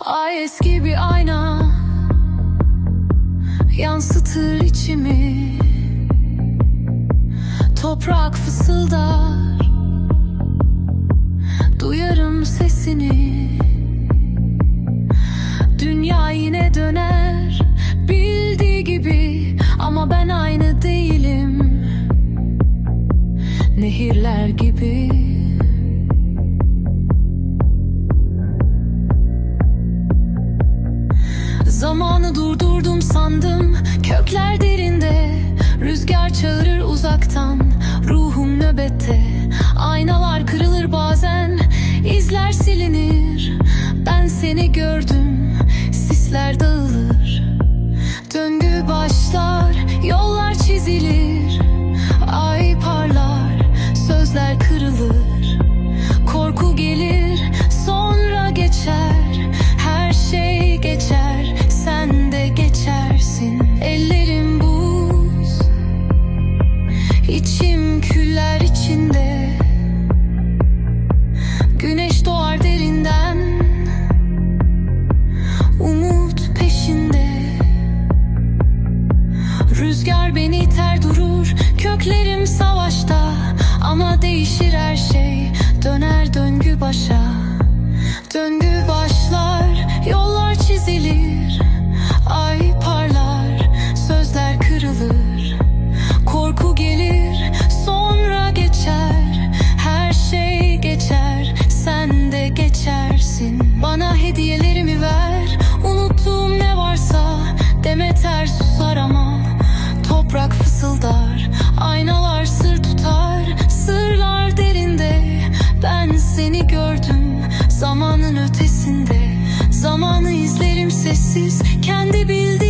Ay eski bir ayna Yansıtır içimi. Toprak fısıldar Duyarım sesini. Dünya yine döner Bildiği gibi Ama ben aynı değilim. Nehirler gibi Zamanı durdurdum sandım. Kökler derinde Rüzgar çağırır uzaktan. Ruhum nöbette Aynalar kırılır bazen. İzler silinir Ben seni gördüm. Sisler dağılır İçim küller içinde. Güneş doğar derinden. Umut peşinde. Rüzgar beni iter durur. Köklerim savaşta. Ama değişir her şey. Döner döngü başa seni gördüm Zamanın ötesinde. Zamanı izlerim sessiz Kendi bildiğim